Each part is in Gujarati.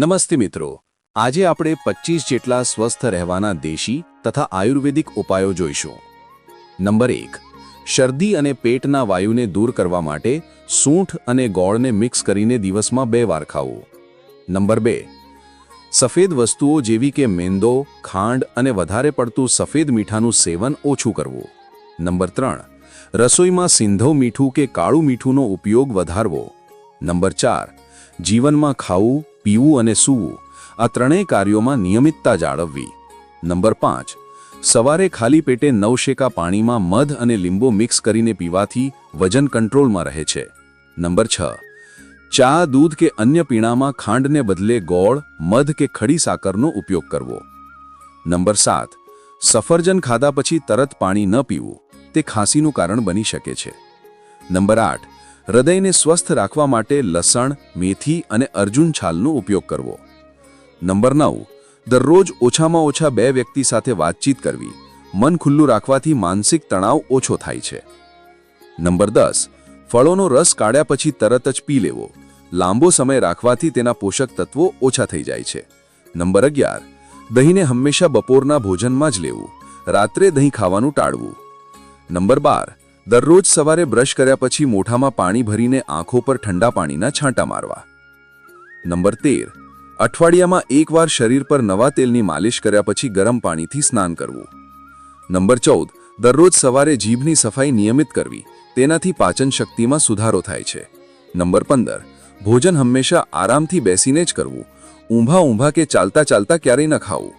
નમસ્તે મિત્રો. આજે આપણે પચીસ જેટલા સ્વસ્થ રહેવાના દેશી તથા આયુર્વેદિક ઉપાયો જોઈશું. નંબર એક, શરદી અને પેટના વાયુને દૂર કરવા માટે સૂંઠ અને ગોળને મિક્સ કરીને દિવસમાં બે વાર ખાવું. નંબર બે, સફેદ વસ્તુઓ જેવી કે મેંદો, ખાંડ અને વધારે પડતું સફેદ મીઠાનું સેવન ઓછું કરવું. નંબર ત્રણ, રસોઈમાં સિંધવ મીઠું કે કાળું મીઠુંનો ઉપયોગ વધારવો. નંબર ચાર, જીવનમાં ખાવું પીવું અને સૂવું, આ ત્રણેય કાર્યોમાં નિયમિતતા જાળવવી. નંબર પાંચ, સવારે ખાલી પેટે નવશેકા પાણીમાં મધ અને લીંબુ મિક્સ કરીને પીવાથી વજન કંટ્રોલમાં રહે છે. નંબર છ, ચા, દૂધ કે અન્ય પીણામાં ખાંડને બદલે ગોળ, મધ કે ખડી સાકરનો ઉપયોગ કરવો. નંબર સાત, સફરજન ખાધા પછી તરત પાણી ન પીવું, તે ખાંસીનું કારણ બની શકે છે. નંબર આઠ હૃદયને સ્વસ્થ રાખવા માટે લસણ, મેથી અને અર્જુન છાલનો ઉપયોગ કરવો. નંબર નવ. દરરોજ ઓછામાં ઓછા બે વ્યક્તિ સાથે વાતચીત કરવી. મન ખુલ્લું રાખવાથી માનસિક તણાવ ઓછો થાય છે. નંબર દસ. ફળોનો રસ કાઢ્યા પછી તરત જ પી લેવો. લાંબો સમય રાખવાથી તેના પોષક તત્વો ઓછા થઈ જાય છે. નંબર અગિયાર. દહીંને હંમેશા બપોરના ભોજનમાં જ લેવું. રાત્રે દહીં ખાવાનું ટાળવું. નંબર બાર. દરરોજ સવારે બ્રશ કર્યા પછી મોઢામાં પાણી ભરીને આંખો પર ઠંડા પાણીના છાંટા મારવા. નંબર તેર. અઠવાડિયામાં એકવાર શરીર પર નવા તેલની માલિશ કર્યા પછી ગરમ પાણીથી સ્નાન કરવું. નંબર ચૌદ. દરરોજ સવારે જીભની સફાઈ નિયમિત કરવી. તેનાથી પાચન શક્તિમાં સુધારો થાય છે. નંબર પંદર. ભોજન હંમેશા આરામથી બેસીને જ કરવું. ઊંભા ઊંભા કે ચાલતા ચાલતા ક્યારેય ન ખાવું.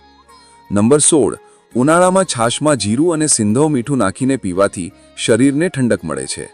નંબર સોળ. ઉનાળામાં છાશમાં જીરું અને સિંધો મીઠું નાખીને પીવાથી શરીરને ઠંડક મળે છે.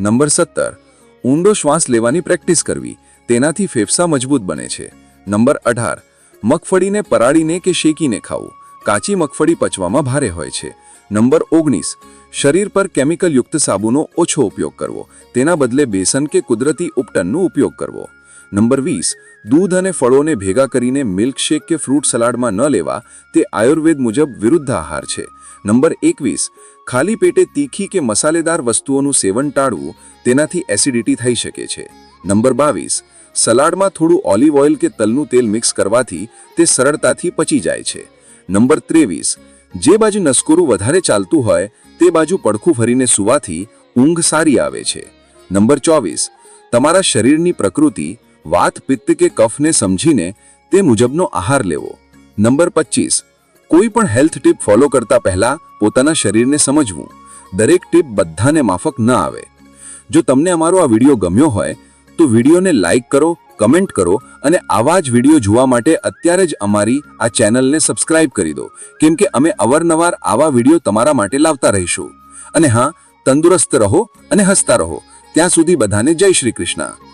નંબર સત્તર, ઊંડો શ્વાસ લેવાની પ્રેક્ટિસ કરવી, તેનાથી ફેફસા મજબૂત બને છે. નંબર અઢાર, મગફળીને પરાળીને કે શેકીને ખાવું, કાચી મગફળી પચવામાં ભારે હોય છે. નંબર ઓગણીસ, શરીર પર કેમિકલયુક્ત સાબુનો ઓછો ઉપયોગ કરવો, તેના બદલે બેસન કે કુદરતી ઉપટનનો ઉપયોગ કરવો. નંબર વીસ, દૂધ અને ફળોને ભેગા કરીને મિલ્કશેક કે ફ્રૂટ સલાડમાં ન લેવા, તે આયુર્વેદ મુજબ વિરુદ્ધ આહાર છે. નંબર એકવીસ, ખાલી પેટે તીખી કે મસાલેદાર વસ્તુઓનું સેવન ટાળવું તેનાથી એસિડિટી થઈ શકે છે. નંબર બાવીસ, સલાડમાં થોડું ઓલિવ ઓઇલ કે તલનું તેલ મિક્સ કરવાથી તે સરળતાથી પચી જાય છે. નંબર ત્રેવીસ, જે બાજુ નસકોરું વધારે ચાલતું હોય, તે બાજુ પડખું ફરીને સૂવાથી ઊંઘ સારી આવે છે. નંબર ચોવીસ, તમારા શરીરની પ્રકૃતિ વાત પિત્ત કે કફને સમજીને તે મુજબનો આહાર લેવો. નંબર પચીસ કોઈ પણ હેલ્થ ટીપ ફોલો કરતા પહેલા પોતાના શરીરને સમજવું. દરેક ટીપ બધાને માફક ન આવે. જો તમને અમારો આ વીડિયો ગમ્યો હોય, તો વિડીયોને લાઈક કરો, કમેન્ટ કરો અને આવા જ વીડિયો જોવા માટે અત્યારે જ અમારી આ ચેનલને સબસ્ક્રાઇબ કરી દો. કેમ કે અમે અવારનવાર આવા વીડિયો તમારા માટે લાવતા રહીશું. અને હા, તંદુરસ્ત રહો અને હસતા રહો. ત્યાં સુધી બધાને જય શ્રી કૃષ્ણ.